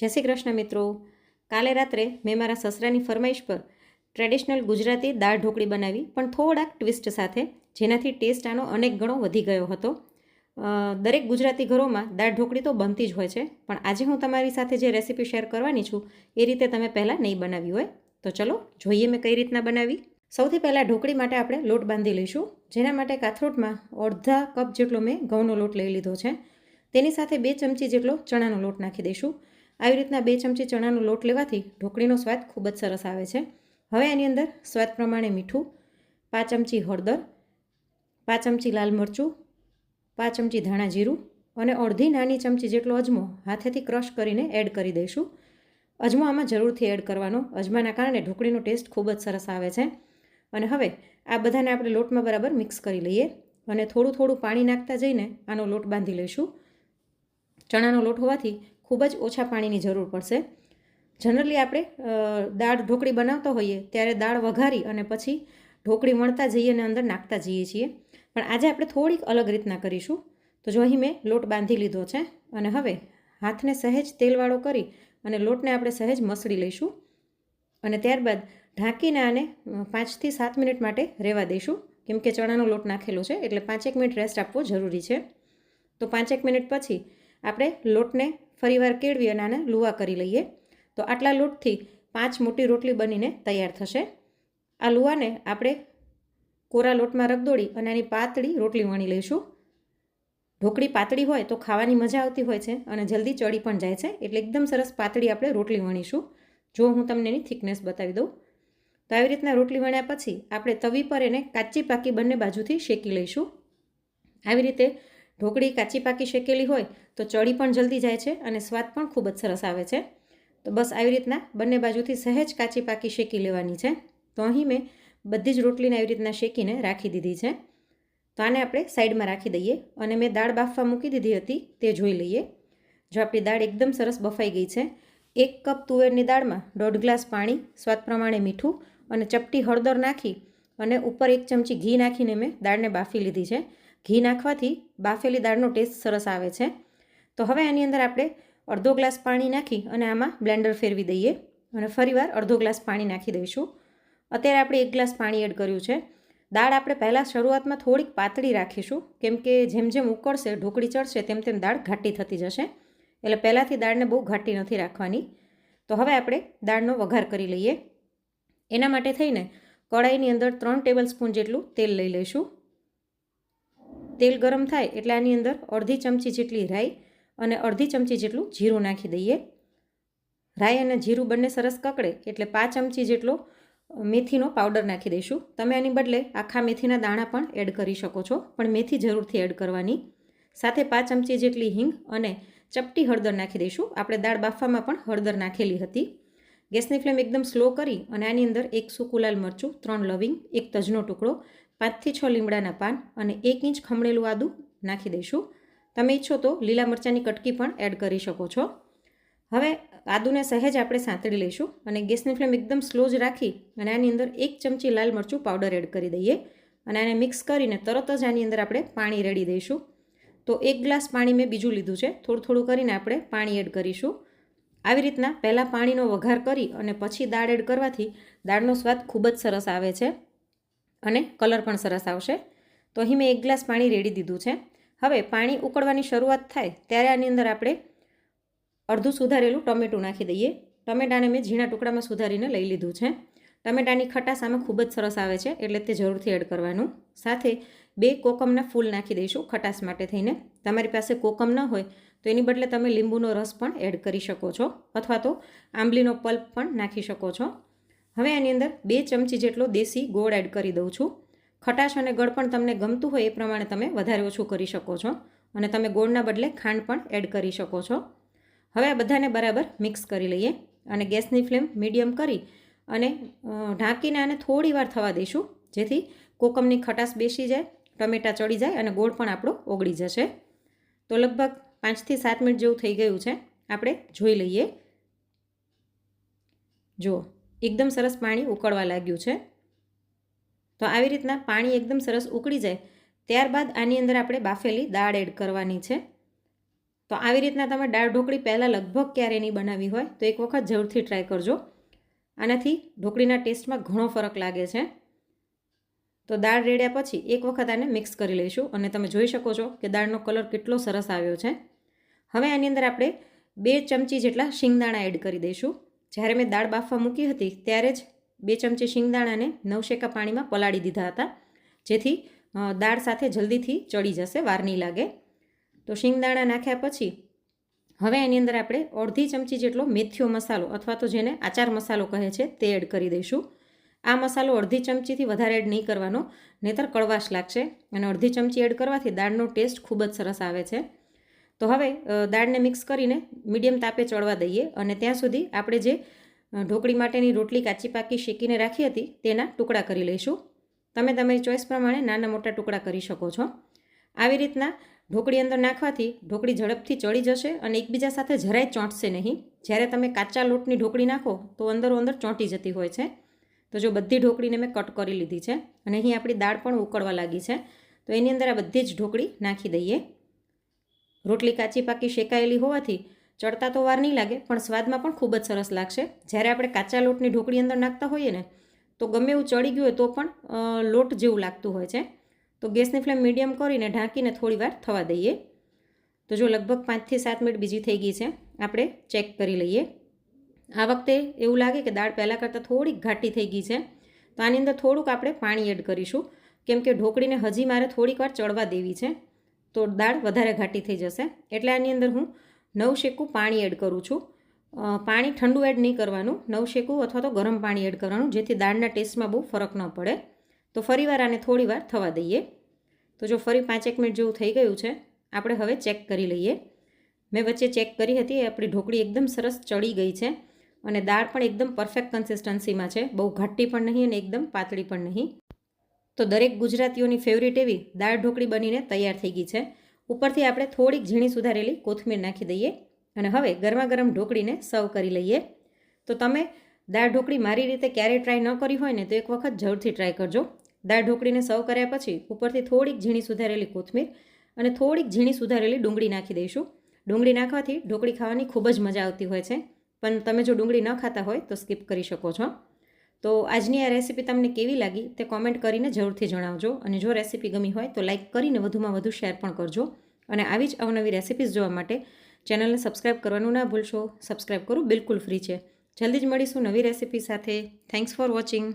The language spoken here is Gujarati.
જય શ્રી કૃષ્ણ મિત્રો. કાલે રાત્રે મેં મારા સસરાની ફરમાઈશ પર ટ્રેડિશનલ ગુજરાતી દાળ ઢોકળી બનાવી, પણ થોડાક ટ્વિસ્ટ સાથે જેનાથી ટેસ્ટ આનો અનેક ગણો વધી ગયો હતો. દરેક ગુજરાતી ઘરોમાં દાળ ઢોકળી તો બનતી જ હોય છે, પણ આજે હું તમારી સાથે જે રેસીપી શેર કરવાની છું, એ રીતે તમે પહેલાં નહીં બનાવી હોય. તો ચલો, જોઈએ મેં કઈ રીતના બનાવી. સૌથી પહેલાં ઢોકળી માટે આપણે લોટ બાંધી લઈશું, જેના માટે કાથરોટમાં અડધા કપ જેટલો મેં ઘઉંનો લોટ લઈ લીધો છે. તેની સાથે બે ચમચી જેટલો ચણાનો લોટ નાખી દઈશું. આવી રીતના બે ચમચી ચણાનો લોટ લેવાથી ઢોકળીનો સ્વાદ ખૂબ જ સરસ આવે છે. હવે એની અંદર સ્વાદ પ્રમાણે મીઠું, પાંચ ચમચી હળદર, પાંચ ચમચી લાલ મરચું, પાંચ ચમચી ધાણા જીરું અને અડધી નાની ચમચી જેટલો અજમો હાથેથી ક્રશ કરીને એડ કરી દઈશું. અજમો આમાં જરૂરથી એડ કરવાનો. અજમાના કારણે ઢોકળીનો ટેસ્ટ ખૂબ જ સરસ આવે છે. અને હવે આ બધાને આપણે લોટમાં બરાબર મિક્સ કરી લઈએ અને થોડું થોડું પાણી નાખતા જઈને આનો લોટ બાંધી લઈશું. ચણાનો લોટ હોવાથી ખૂબ જ ઓછા પાણીની જરૂર પડશે. જનરલી આપણે દાળ ઢોકળી બનાવતા હોઈએ ત્યારે દાળ વઘારી અને પછી ઢોકળી વણતા જઈએ અને અંદર નાખતા જઈએ છીએ. પણ આજે આપણે થોડીક અલગ રીતના કરીશું. તો જો અહીં મેં લોટ બાંધી લીધો છે અને હવે હાથને સહેજ તેલવાળો કરી અને લોટને આપણે સહેજ મસળી લઈશું. અને ત્યારબાદ ઢાંકીને આને પાંચથી સાત મિનિટ માટે રહેવા દઈશું. કેમ કે ચણાનો લોટ નાખેલો છે એટલે પાંચેક મિનિટ રેસ્ટ આપવો જરૂરી છે. તો પાંચેક મિનિટ પછી આપણે લોટને ફરીવાર કેળવી અને આને લુવા કરી લઈએ. તો આટલા લોટથી પાંચ મોટી રોટલી બનીને તૈયાર થશે. આ લુવાને આપણે કોરા લોટમાં રગદોડી અને આની પાતળી રોટલી વણી લઈશું. ઢોકળી પાતળી હોય તો ખાવાની મજા આવતી હોય છે અને જલ્દી ચડી પણ જાય છે. એટલે એકદમ સરસ પાતળી આપણે રોટલી વણીશું. જો હું તમને એની થિકનેસ બતાવી દઉં. તો આવી રીતના રોટલી વણ્યા પછી આપણે તવી પર એને કાચી પાકી બંને બાજુથી શેકી લઈશું. આવી રીતે ઢોકળી કાચી પાકી શેકેલી હોય તો ચડી પણ જલ્દી જાય છે અને સ્વાદ પણ ખૂબ જ સરસ આવે છે. તો બસ આવી રીતના બંને બાજુથી સહેજ કાચી પાકી શેકી લેવાની છે. તો અહીં મેં બધી જ રોટલીને આવી રીતના શેકીને રાખી દીધી છે. તો આને આપણે સાઈડમાં રાખી દઈએ અને મેં દાળ બાફવા મૂકી દીધી હતી તે જોઈ લઈએ. જો આપણી દાળ એકદમ સરસ બફાઈ ગઈ છે, એક કપ તુવેરની દાળમાં દોઢ ગ્લાસ પાણી, સ્વાદ પ્રમાણે મીઠું અને ચપટી હળદર નાખી અને ઉપર એક ચમચી ઘી નાખીને મેં દાળને બાફી લીધી છે. ઘી નાખવાથી બાફેલી દાળનો ટેસ્ટ સરસ આવે છે. તો હવે આની અંદર આપણે અડધો ગ્લાસ પાણી નાખી અને આમાં બ્લેન્ડર ફેરવી દઈએ અને ફરીવાર અડધો ગ્લાસ પાણી નાખી દઈશું. અત્યારે આપણે એક ગ્લાસ પાણી એડ કર્યું છે. દાળ આપણે પહેલાં શરૂઆતમાં થોડીક પાતળી રાખીશું, કેમ કે જેમ જેમ ઉકળશે, ઢોકળી ચડશે, તેમ તેમ દાળ ઘાટી થતી જશે. એટલે પહેલાંથી દાળને બહુ ઘાટી નથી રાખવાની. તો હવે આપણે દાળનો વઘાર કરી લઈએ. એના માટે થઈને કડાઈની અંદર ત્રણ ટેબલ સ્પૂન જેટલું તેલ લઈ લઈશું. તેલ ગરમ થાય એટલે આની અંદર અડધી ચમચી જેટલી રાઈ અને અડધી ચમચી જેટલું જીરું નાખી દઈએ. રાઈ અને જીરું બંને સરસ કકડે એટલે પાંચ ચમચી જેટલો મેથીનો પાવડર નાખી દઈશું. તમે આની બદલે આખા મેથીના દાણા પણ એડ કરી શકો છો, પણ મેથી જરૂરથી એડ કરવાની. સાથે પાંચ ચમચી જેટલી હિંગ અને ચપટી હળદર નાખી દઈશું. આપણે દાળ બાફવામાં પણ હળદર નાખેલી હતી. ગેસની ફ્લેમ એકદમ સ્લો કરી અને આની અંદર એક સૂકું લાલ મરચું, ત્રણ લવિંગ, એક તજનો ટુકડો પાંચથી છ લીમડાના પાન અને એક ઇંચ ખમણેલું આદું નાખી દઈશું. તમે ઈચ્છો તો લીલા મરચાંની કટકી પણ એડ કરી શકો છો. હવે આદુને સહેજ આપણે સાંતળી લઈશું અને ગેસની ફ્લેમ એકદમ સ્લો જ રાખી અને આની અંદર એક ચમચી લાલ મરચું પાવડર એડ કરી દઈએ અને આને મિક્સ કરીને તરત જ આની અંદર આપણે પાણી રેડી દઈશું. તો એક ગ્લાસ પાણી મેં બીજું લીધું છે. થોડું થોડું કરીને આપણે પાણી એડ કરીશું. આવી રીતના પહેલાં પાણીનો વઘાર કરી અને પછી દાળ એડ કરવાથી દાળનો સ્વાદ ખૂબ જ સરસ આવે છે. અને કલર પણ સરસ આવશે. તો અહીં મેં એક ગ્લાસ પાણી રેડી દીધું છે. હવે પાણી ઉકળવાની શરૂઆત થાય ત્યારે આની અંદર આપણે અડધું સુધારેલું ટમેટું નાખી દઈએ. ટમેટાને મેં ઝીણા ટુકડામાં સુધારીને લઈ લીધું છે. ટમેટાની ખટાશ આમાં ખૂબ જ સરસ આવે છે એટલે તે જરૂરથી એડ કરવાનું. સાથે બે કોકમના ફૂલ નાખી દઈશું ખટાશ માટે થઈને. તમારી પાસે કોકમ ન હોય તો એની બદલે તમે લીંબુનો રસ પણ એડ કરી શકો છો અથવા તો આંબલીનો પલ્પ પણ નાખી શકો છો. હવે આની અંદર બે ચમચી જેટલો દેશી ગોળ એડ કરી દઉં છું. ખટાશ અને ગળ પણ તમને ગમતું હોય એ પ્રમાણે તમે વધારે ઓછું કરી શકો છો અને તમે ગોળના બદલે ખાંડ પણ એડ કરી શકો છો. હવે આ બધાને બરાબર મિક્સ કરી લઈએ અને ગેસની ફ્લેમ મીડિયમ કરી અને ઢાંકીને આને થોડી વાર થવા દઈશું જેથી કોકમની ખટાશ બેસી જાય, ટમેટાં ચડી જાય અને ગોળ પણ આપણો ઓગળી જશે. તો લગભગ પાંચથી સાત મિનિટ જેવું થઈ ગયું છે. આપણે જોઈ લઈએ. જુઓ. એકદમ સરસ પાણી ઉકળવા લાગ્યું છે. તો આવી રીતના પાણી એકદમ સરસ ઉકળી જાય, ત્યારબાદ આની અંદર આપણે બાફેલી દાળ એડ કરવાની છે. તો આવી રીતના તમે દાળ ઢોકળી પહેલાં લગભગ ક્યારે નહીં બનાવી હોય, તો એક વખત જરૂરથી ટ્રાય કરજો. આનાથી ઢોકળીના ટેસ્ટમાં ઘણો ફરક લાગે છે. તો દાળ રેડ્યા પછી એક વખત આને મિક્સ કરી લઈશું અને તમે જોઈ શકો છો કે દાળનો કલર કેટલો સરસ આવ્યો છે. હવે આની અંદર આપણે બે ચમચી જેટલા શિંગદાણા એડ કરી દઈશું. જ્યારે મેં દાળ બાફવા મૂકી હતી, ત્યારે જ બે ચમચી શિંગદાણાને નવશેકા પાણીમાં પલાળી દીધા હતા, જેથી દાળ સાથે જલ્દીથી ચડી જશે, વાર નહીં લાગે. તો શિંગદાણા નાખ્યા પછી, હવે એની અંદર આપણે અડધી ચમચી જેટલો મેથીયો મસાલો અથવા તો જેને આચાર મસાલો કહે છે, તે એડ કરી દઈશું. આ મસાલો અડધી ચમચીથી વધારે એડ નહીં કરવાનો, નહીતર કડવાશ લાગશે અને અડધી ચમચી એડ કરવાથી દાળનો ટેસ્ટ ખૂબ જ સરસ આવે છે. તો હવે દાળને મિક્સ કરીને મીડિયમ તાપે ચડવા દઈએ અને ત્યાં સુધી આપણે જે ઢોકળી માટેની રોટલી કાચી પાકી શેકીને રાખી હતી તેના ટુકડા કરી લઈશું. તમે તમારી ચોઈસ પ્રમાણે નાના મોટા ટુકડા કરી શકો છો. આવી રીતના ઢોકળી અંદર નાખવાથી ઢોકળી ઝડપથી ચડી જશે અને એકબીજા સાથે જરાય ચોંટશે નહીં. જ્યારે તમે કાચા લોટની ઢોકળી નાખો તો અંદરો અંદર ચોંટી જતી હોય છે. તો જો બધી ઢોકળીને મેં કટ કરી લીધી છે અને અહીં આપણી દાળ પણ ઉકળવા લાગી છે. તો એની અંદર આ બધી જ ઢોકળી નાખી દઈએ. રોટલી કાચી પાકી શેકાયેલી હોવાથી ચડતા તો વાર નહીં લાગે, પણ સ્વાદમાં પણ ખૂબ જ સરસ લાગશે. જ્યારે આપણે કાચા લોટની ઢોકળી અંદર નાખતા હોઈએ ને, તો ગમે એવું ચડી ગયું હોય તો પણ લોટ જેવું લાગતું હોય છે. તો ગેસની ફ્લેમ મીડિયમ કરીને ઢાંકીને થોડી વાર થવા દઈએ. તો જો લગભગ પાંચથી સાત મિનિટ બીજી થઈ ગઈ છે, આપણે ચેક કરી લઈએ. આ વખતે એવું લાગે કે દાળ પહેલાં કરતાં થોડીક ઘાટી થઈ ગઈ છે. તો આની અંદર થોડુંક આપણે પાણી એડ કરીશું. કેમ કે ઢોકળીને હજી મારે થોડીક વાર ચડવા દેવી છે. તો દાળ વધારે ઘાટી થઈ જશે. એટલે આની અંદર હું નવ શેકું પાણી એડ કરું છું. પાણી ઠંડુ એડ નહીં કરવાનું. નવ શેકું અથવા તો ગરમ પાણી એડ કરવાનું, જેથી દાળના ટેસ્ટમાં બહુ ફરક ન પડે. તો ફરીવાર આને થોડી વાર થવા દઈએ. તો જો ફરી પાંચેક મિનિટ જેવું થઈ ગયું છે, આપણે હવે ચેક કરી લઈએ. મેં વચ્ચે ચેક કરી હતી આપણી ઢોકળી એકદમ સરસ ચડી ગઈ છે અને દાળ પણ એકદમ પરફેક્ટ કન્સિસ્ટન્સીમાં છે. બહુ ઘાટી પણ નહીં અને એકદમ પાતળી પણ નહીં. તો દરેક ગુજરાતીઓની ફેવરિટ એવી દાળ ઢોકળી બનીને તૈયાર થઈ ગઈ છે. ઉપરથી આપણે થોડીક ઝીણી સુધારેલી કોથમીર નાખી દઈએ અને હવે ગરમા ગરમ ઢોકળીને સર્વ કરી લઈએ. તો તમે દાળ ઢોકળી મારી રીતે ક્યારેય ટ્રાય ન કરી હોય ને તો એક વખત જરૂરથી ટ્રાય કરજો. દાળ ઢોકળીને સર્વ કર્યા પછી ઉપરથી થોડીક ઝીણી સુધારેલી કોથમીર અને થોડીક ઝીણી સુધારેલી ડુંગળી નાખી દઈશું. ડુંગળી નાખવાથી ઢોકળી ખાવાની ખૂબ જ મજા આવતી હોય છે. પણ તમે જો ડુંગળી ન ખાતા હોય તો સ્કીપ કરી શકો છો. તો આજની આ રેસીપી તમને કેવી લાગી તે કોમેન્ટ કરીને જરૂરથી જણાવજો. અને જો રેસીપી ગમી હોય તો લાઇક કરીને વધુમાં વધુ શેર પણ કરજો. અને આવી જ અવનવી રેસીપીઝ જોવા માટે ચેનલને સબસ્ક્રાઈબ કરવાનું ના ભૂલશો. સબસ્ક્રાઈબ કરવું બિલકુલ ફ્રી છે. જલ્દી જ મળીશું નવી રેસીપી સાથે. Thanks for watching